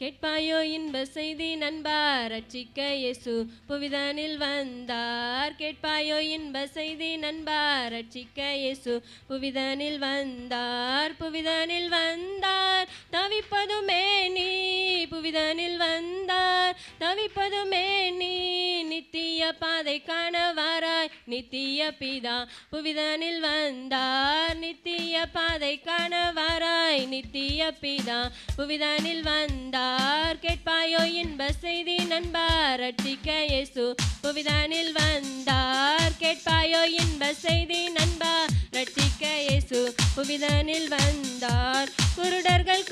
கேட்பாயோ இன்ப செய்தி நண்பா ரட்சிக்க இயேசு புவிதனில் வந்தார். கேட்பாயோ இன்ப செய்தி நண்பா ரட்சிக்க இயேசு புவிதனில் வந்தார். புவிதனில் வந்தார் தவிப்பதுமே நீ. புவிதனில் வந்தார் தவிப்பதுமே நீ நித்திய பாதை காண வாராய் நித்திய பிதா புவிதனில் வந்தார். நித்திய பாதை காண வாராய் நித்திய பிதா புவிதனில் வந்தார். கேட்பாயோ இன்ப செய்தி நண்பார் ரட்சிக்க இயேசு புவிதனில் வந்தார். கேட்பாயோ இன்ப செய்தி நண்பா ரட்சிக்க இயேசு புவிதனில் வந்தார். குருடர்கள்